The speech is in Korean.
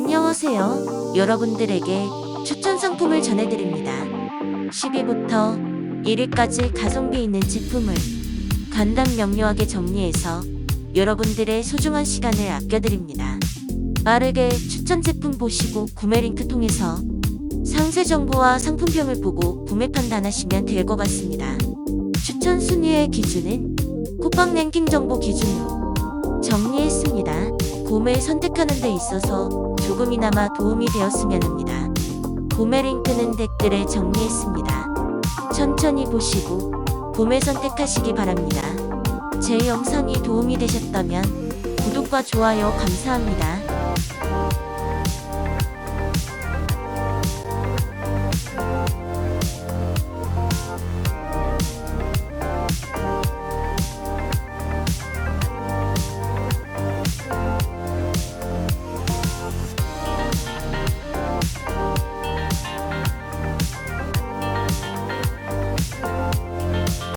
안녕하세요. 여러분들에게 추천 상품을 전해드립니다. 10위부터 1위까지 가성비 있는 제품을 간단 명료하게 정리해서 여러분들의 소중한 시간을 아껴드립니다. 빠르게 추천 제품 보시고 구매 링크 통해서 상세 정보와 상품평을 보고 구매 판단하시면 될 것 같습니다. 추천 순위의 기준은 쿠팡 랭킹 정보 기준으로 정리했습니다. 구매 선택하는 데 있어서 조금이나마 도움이 되었으면 합니다. 구매 링크는 댓글에 정리했습니다. 천천히 보시고 구매 선택하시기 바랍니다. 제 영상이 도움이 되셨다면 구독과 좋아요 감사합니다.